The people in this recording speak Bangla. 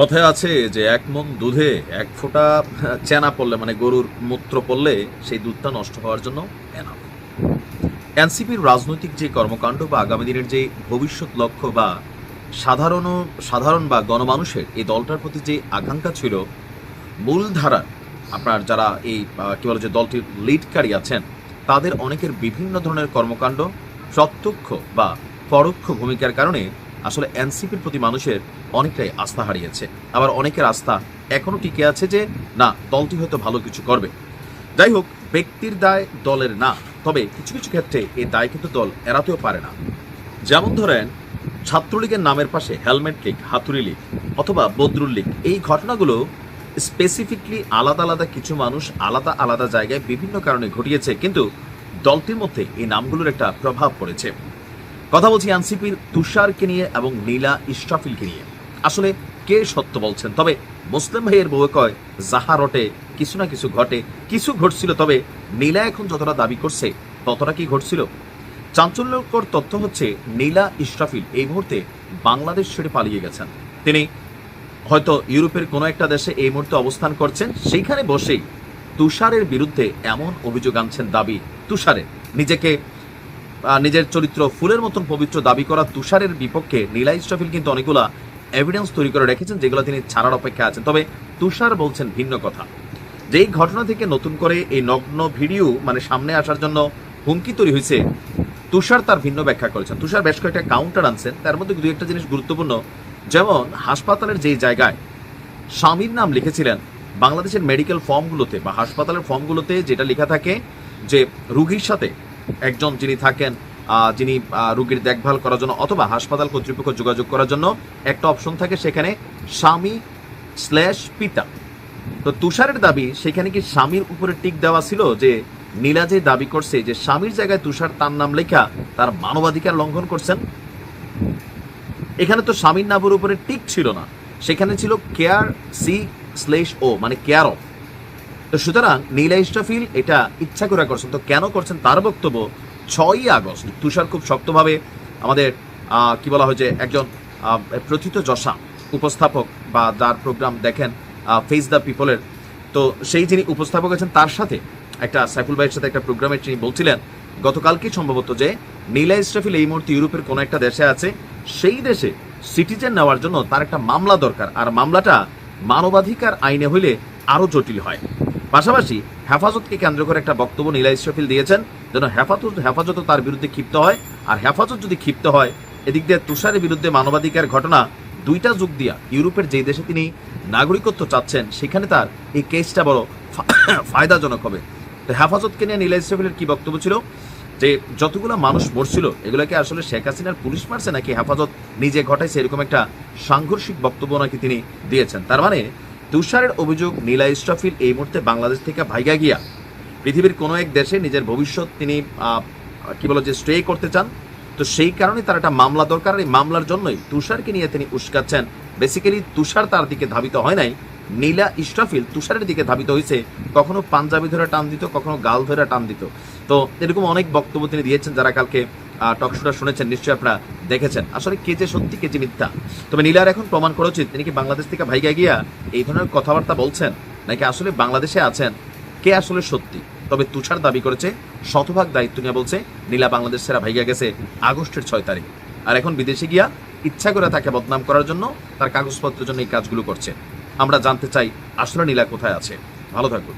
কথায় আছে যে এক মন দুধে এক ফোঁটা চেনা পড়লে মানে গরুর মূত্র পড়লে সেই দুধটা নষ্ট হওয়ার জন্য এনাফ। এনসিপির রাজনৈতিক যে কর্মকাণ্ড বা আগামী দিনের যে ভবিষ্যৎ লক্ষ্য বা সাধারণ সাধারণ বা গণমানুষের এই দলটার প্রতি যে আকাঙ্ক্ষা ছিল মূলধারার আপনার যারা এই কী বলে যে দলটির লিডকারী আছেন, তাদের অনেকের বিভিন্ন ধরনের কর্মকাণ্ড, প্রত্যক্ষ বা পরোক্ষ ভূমিকার কারণে আসলে এনসিপির প্রতি মানুষের অনেকটাই আস্থা হারিয়েছে। আবার অনেকের আস্থা এখনও টিকে আছে যে, না, দলটি হয়তো ভালো কিছু করবে। যাই হোক, ব্যক্তির দায় দলের না, তবে কিছু কিছু ক্ষেত্রে এই দায় কিন্তু দল এড়াতেও পারে না। যেমন ধরেন, ছাত্রলীগের নামের পাশে হেলমেট লীগ, হাতুড়ি লীগ অথবা বদরুল লীগ, এই ঘটনাগুলো স্পেসিফিকলি আলাদা আলাদা কিছু মানুষ আলাদা আলাদা জায়গায় বিভিন্ন কারণে ঘটিয়েছে, কিন্তু দলটির মধ্যে এই নামগুলোর একটা প্রভাব পড়েছে। কথা বলছি এনসিপির তুষারকে নিয়ে এবং নীলা ইস্টাফিলকে নিয়ে। আসলে কে সত্য বলছেন? তবে মুসলিম ভাইয়ের বউ কয়, যাহা রটে, কিছু না কিছু ঘটে, কিছু ঘটছিল, তবে নীলা এখন যতটা দাবি করছে, ততটা কি ঘটছিল? চাঞ্চল্যকর তথ্য হচ্ছে, নীলা ইশরাফিল এই মুহূর্তে বাংলাদেশ ছেড়ে পালিয়ে গেছেন। তিনি হয়তো ইউরোপের কোনো একটা দেশে এই মুহূর্তে অবস্থান করছেন, সেইখানে বসেই তুষারের বিরুদ্ধে এমন অভিযোগ আনছেন দাবি তুষারের। নিজেকে নিজের চরিত্র ফুলের মতন পবিত্র দাবি করা তুষারের বিপক্ষে নীলা ইস্টাফিল কিন্তু অনেকগুলা এভিডেন্স তৈরি করে রেখেছেন যেগুলো তিনি ছাড়ার অপেক্ষা আছেন। তবে তুষার বলছেন ভিন্ন কথা। যেই ঘটনা থেকে নতুন করে এই নগ্ন ভিডিও মানে সামনে আসার জন্য হুমকি তৈরি হয়েছে, তুষার তার ভিন্ন ব্যাখ্যা করেছেন। তুষার বেশ কয়েকটা কাউন্টার আনছেন, তার মধ্যে দুই একটা জিনিস গুরুত্বপূর্ণ। যেমন, হাসপাতালের যেই জায়গায় স্বামীর নাম লিখেছিলেন, বাংলাদেশের মেডিকেল ফর্মগুলোতে বা হাসপাতালের ফর্মগুলোতে যেটা লেখা থাকে যে, রুগীর সাথে একজন যিনি থাকেন যিনি রুগীর দেখভাল করার জন্য অথবা হাসপাতাল কর্তৃপক্ষ যোগাযোগ করার জন্য একটা অপশন থাকে, সেখানে স্বামী স্ল্যাশ পিতা। তো তুষারের দাবি, সেখানে কি স্বামীর উপরে টিক দেওয়া ছিল যে নীলা যে দাবি করছে, যে স্বামীর জায়গায় তুষার তার নাম লেখা, তার মানবাধিকার লঙ্ঘন করছেন? এখানে তো স্বামীর নামের উপরে টিক ছিল না। সেখানে ছিল কেয়ার সি স্লেশ ও মানে কেয়ার অফ। তো সুতরাং নীলা ইস্টাফিল এটা ইচ্ছা করে করছেন। তো কেন করছেন তার বক্তব্য ছয়ই আগস্ট। তুষার খুব শক্তভাবে আমাদের কি বলা হয় যে একজন প্রথিত যশা উপস্থাপক বা যার প্রোগ্রাম দেখেন ফেস দ্য পিপলের তো সেই যিনি উপস্থাপক আছেন, তার সাথে একটা সাইফুল ভাইয়ের সাথে একটা প্রোগ্রামে তিনি বলছিলেন গতকালকে সম্ভবত যে নীলা ইস্টাফিল এই মুহূর্তে ইউরোপের কোনো একটা দেশে আছে। সেই দেশে সিটিজেন নেওয়ার জন্য তার একটা মামলা দরকার। আর মামলাটা মানবাধিকার আইনে হইলে আরও জটিল হয়। পাশাপাশি হেফাজতকে কেন্দ্র করে একটা বক্তব্য নীলা ইসরাফিল দিয়েছেন, যেন হেফাজত হেফাজত তার বিরুদ্ধে ক্ষিপ্ত হয়, আর হেফাজত যদি ক্ষিপ্ত হয়, এদিক দিয়ে তুষারের বিরুদ্ধে মানবাধিকার ঘটনা দুইটা যুগ দিয়া ইউরোপের যেই দেশে তিনি নাগরিকত্ব চাচ্ছেন, সেখানে তার এই কেসটা বড় ফায়দাজনক হবে। তো হেফাজতকে নিয়ে নীলা ইসরাফিলের কি বক্তব্য ছিল? যে যতগুলো মানুষ মরছিল, এগুলোকে আসলে শেখ হাসিনার পুলিশ মারছে নাকি হেফাজত নিজে ঘটাইছে, এরকম একটা সাংঘর্ষিক বক্তব্য নাকি তিনি দিয়েছেন। তার মানে তুষারের অভিযোগ নীলা ইস্টাফিল এই মুহূর্তে বাংলাদেশ থেকে ভাইগা গিয়া। পৃথিবীর কোনো এক দেশে নিজের ভবিষ্যৎ তিনি কি বলে যে স্টে করতে চান, তো সেই কারণে তার একটা মামলা দরকার। আর এই মামলার জন্যই তুষারকে নিয়ে তিনি উস্কাচ্ছেন। বেসিক্যালি তুষার তার দিকে ধাবিত হয় নাই। নীলা ইস্টাফিল তুষারের দিকে ধাবিত হয়েছে কখনো পাঞ্জাবি ধরে টান দিত, কখনো গাল ধরে টান দিত। তো এরকম অনেক বক্তব্য তিনি দিয়েছেন যারা কালকে টকশোটা শুনেছেন, নিশ্চয়ই আপনারা দেখেছেন। আসলে কে যে সত্যি, কে যে মিথ্যা? তবে নীলার এখন প্রমাণ করা উচিত, তিনি কি বাংলাদেশ থেকে ভাইগা গিয়া এই ধরনের কথাবার্তা বলছেন, নাকি আসলে বাংলাদেশে আছেন? কে আসলে সত্যি? তবে তুষার দাবি করেছে, শতভাগ দায়িত্ব নিয়ে বলছে, নীলা বাংলাদেশ সেরা ভাইগা গেছে আগস্টের ছয় তারিখ। আর এখন বিদেশে গিয়া ইচ্ছা করে তাকে বদনাম করার জন্য তার কাগজপত্রের জন্য এই কাজগুলো করছে। আমরা জানতে চাই, আসলে নীলা কোথায় আছে? ভালো থাকুন